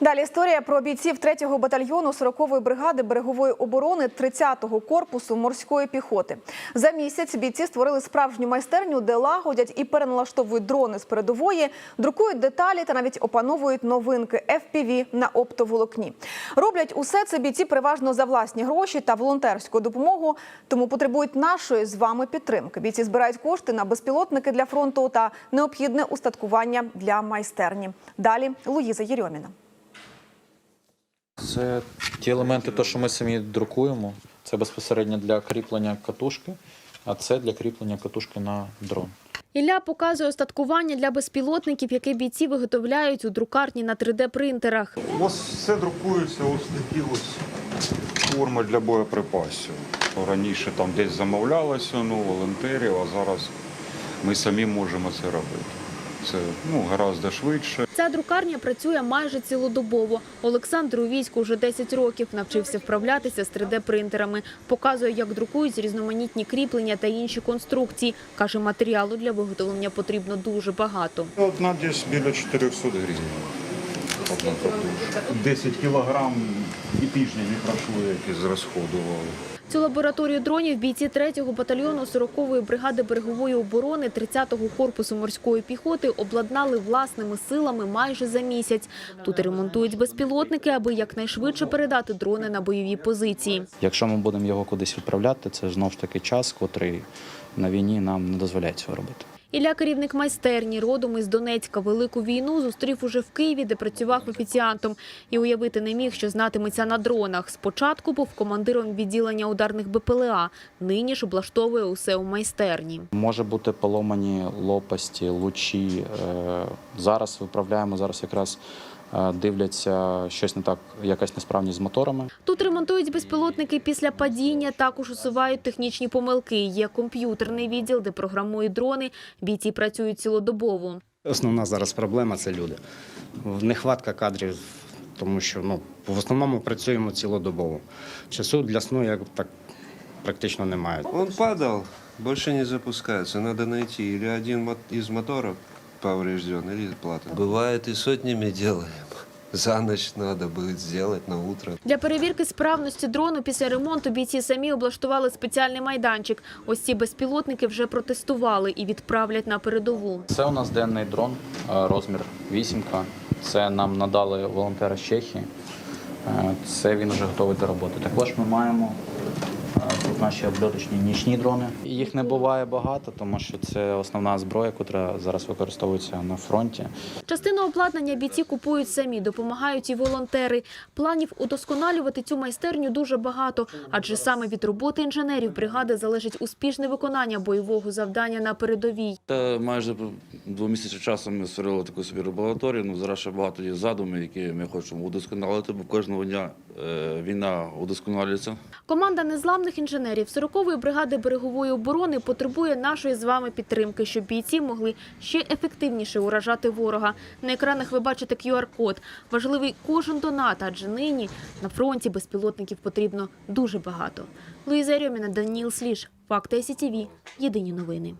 Далі історія про бійців 3-го батальйону 40-ї бригади берегової оборони 30-го корпусу морської піхоти. За місяць бійці створили справжню майстерню, де лагодять і переналаштовують дрони з передової, друкують деталі та навіть опановують новинки FPV на оптоволокні. Роблять усе це бійці переважно за власні гроші та волонтерську допомогу, тому потребують нашої з вами підтримки. Бійці збирають кошти на безпілотники для фронту та необхідне устаткування для майстерні. Далі Луїза Єрьоміна. Це ті елементи, то, що ми самі друкуємо. Це безпосередньо для кріплення катушки, а це для кріплення катушки на дрон. Ілля показує остаткування для безпілотників, яке бійці виготовляють у друкарні на 3D-принтерах. Ось все друкується, ось такі ось форми для боєприпасів. Раніше там десь замовлялося, ну, волонтерів, а зараз ми самі можемо це робити. Це ну, гораздо швидше. Ця друкарня працює майже цілодобово. Олександр у війську вже 10 років навчився вправлятися з 3D-принтерами. Показує, як друкують різноманітні кріплення та інші конструкції. Каже, матеріалу для виготовлення потрібно дуже багато. Одна десь біля 400 гривень. Одна 10 кілограм і тижня не пройшло, які зрозходували. Цю лабораторію дронів бійці 3-го батальйону 40-ї бригади берегової оборони 30-го корпусу морської піхоти обладнали власними силами майже за місяць. Тут ремонтують безпілотники, аби якнайшвидше передати дрони на бойові позиції. Якщо ми будемо його кудись відправляти, це знову ж таки час, котрий на війні нам не дозволяє цього робити. Ілля, керівник майстерні, родом із Донецька, велику війну зустрів уже в Києві, де працював офіціантом. І уявити не міг, що знатиметься на дронах. Спочатку був командиром відділення ударних БПЛА. Нині ж облаштовує усе у майстерні. Може бути поломані лопасті, лучі. Е, Зараз виправляємо, зараз якраз дивляться щось не так, якась несправність з моторами. Тут ремонтують безпілотники після падіння, також усувають технічні помилки. Є комп'ютерний відділ, де програмують дрони. Бійці працюють цілодобово. Основна зараз проблема це люди. Нехватка кадрів, тому що ну, в основному працюємо цілодобово. Часу для сну як так практично немає. Он падал, больше не запускается. Надо найти или один мо- из моторов поврежден, или плата. Бывает и сотнями делаем. За ночь надо будет сделать на утро. Для перевірки справності дрону після ремонту бійці самі облаштували спеціальний майданчик. Ось ці безпілотники вже протестували і відправлять на передову. Це у нас денний дрон, е, розмір вісімка. Це нам надали волонтери з Чехії. Е, Це він вже готовий до роботи. Також ми маємо е, тут наші обльоточні нічні дрони. Їх не буває багато, тому що це основна зброя, яка зараз використовується на фронті. Частину обладнання бійці купують самі, допомагають і волонтери. Планів удосконалювати цю майстерню дуже багато, адже саме від роботи інженерів бригади залежить успішне виконання бойового завдання на передовій. Та майже двомісячним часом ми створили таку собі лабораторію. Ну зараз ще багато є задумів, які ми хочемо удосконалити, бо кожного дня е, війна удосконалюється. Команда незламних інженерів 40-ї бригади берегової оборони потребує нашої з вами підтримки, щоб бійці могли ще ефективніше уражати ворога. На екранах ви бачите QR-код. Важливий кожен донат, адже нині на фронті безпілотників потрібно дуже багато. Луїза Рьоміна, Даніл Сліж, Факти СІТІВІ. Єдині новини.